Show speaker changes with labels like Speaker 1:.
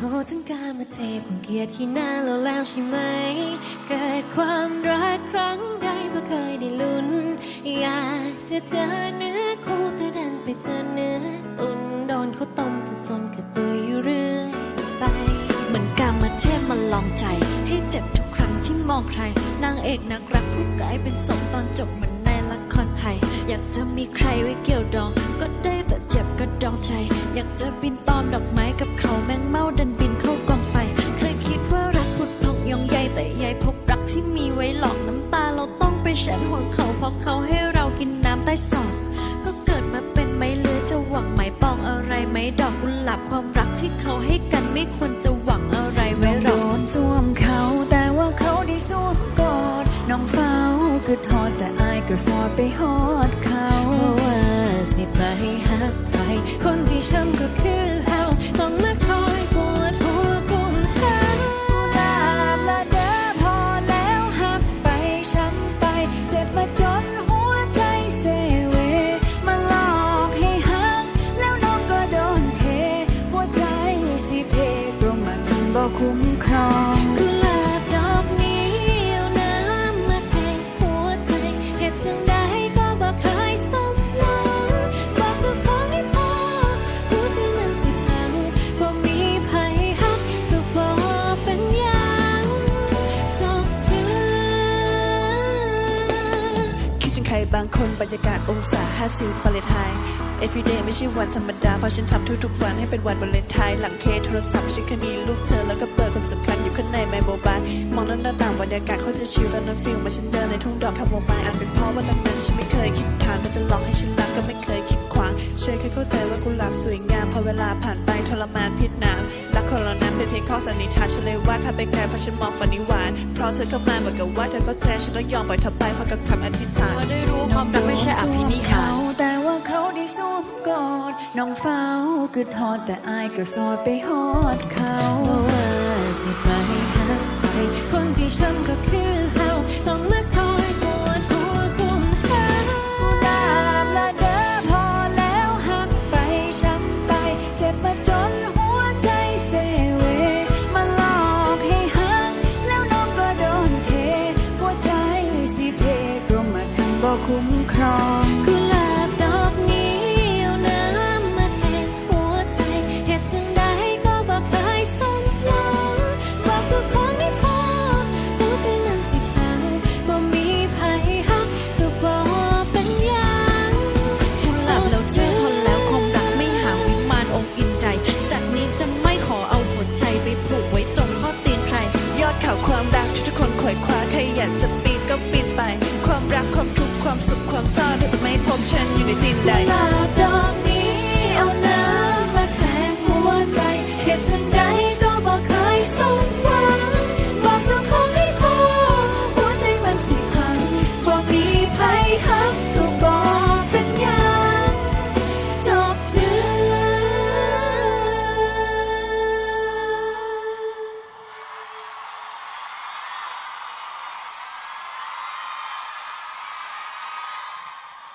Speaker 1: หถึงการมาเทคงเกลียดขี้หน้าเราแล้วใช่ไหม เกิดความรักครั้งใดบ่เคยได้ลุ้น อยากจะเจอเนื้อคู่แต่ดันไปเจอเนื้อตุนโดนเขาต้มซะจนกระเปื่อยอยู่เรื่อยไป
Speaker 2: เหมือนการมาเทพมาลองใจ ให้เจ็บทุกครั้งที่มองใคร นางเอกนักรักผู้กลายเป็นสมตอนจบเหมือนในละครไทย อยากจะมีใครไว้เกี่ยวดองก็ได้ เจ็บก็ดองใจ อยากจะบินตอมดอกไม้กับเขาแมงเมาดันบินเข้ากองไฟ เคยคิดว่ารักพุดพองยองใยแต่ใยพบรักที่มีไว้หลอกน้ำตาเราต้องไปแฉนหัวเขาเพราะเขาให้เรากินน้ำใต้ศอกก็เกิดมาเป็นไม้เลือยจะหวังไหมปองอะไรไหมดอกกุหลาบความรักที่เขาให้กันไม่ควรจะหวังอะไรไว้
Speaker 3: น้องโด
Speaker 2: อก
Speaker 3: นสวมเขาแต่ว่าเขาได้สวมกอดน้องเฝ้ากึดฮอดแต่อายก็สอดไปฮอดเขา
Speaker 1: สิไปหักไป คนที่ช้ำก็คือเฮาต้องมาคอยปวดหัวกลุ่มเฮา
Speaker 3: กุหลาบละเด้อพอแล้วหักไปช้ำไป เจ็บมาจนหัวใจเซเว มาหลอกให้หัก แล้วน้องก็โดนเท หัวใจสิเพกรมมาทันบ่คุ้มครอง
Speaker 1: คิ
Speaker 2: ดถึงใครบางคนบรรยากาศองศา 50ฟาเรนไฮต์ everyday ไม่ใช่วันธรรมดา เพราะฉันทำทุกๆวันให้เป็นวันวาเลนไทน์หลังเคโทรศัพท์ฉันแค่มีรูปเธอแล้วก็เบอร์คนสำคัญอยู่ข้างในไมโมบายมองหน้าต่างบรรยากาศเขาจะชิลตอนนั้นฟิลมาฉันเดินในทุ่งดอกทำโมบายอาจเป็นเพราะว่าตอนนั้นฉันไม่เคยคิดทางเธอจะหลอกให้ฉันรักก็ไม่เคยคิดขวางเชื่อแค่เข้าใจว่ากุหลาบสวยงามพอเวลาผ่านไปทรมานพิษน้ำรักของเรานั้นเป็นเพียงข้อสันนิษฐานฉันเลยว่าถ้าไปไกลเพราะฉันมองฝันนิวานเพราะเธอเข้ามาเหมือนกับว่าเธอเข้าใจฉันต้องยอมปล่อยเธอไปเพราะกับคำอธิษฐาน
Speaker 4: ได้รู้ความรักไม่ใช่อภินิหาร
Speaker 3: แต่ว่าเขาได้สวมกอดน้องเฝ้ากึดฮอดแต่อายก็สอดไปฮอดเขา
Speaker 1: เพราะว่าสิไปหักไปคนที่ช้ำก็คือ คุ้ม
Speaker 3: ครอง
Speaker 1: ปี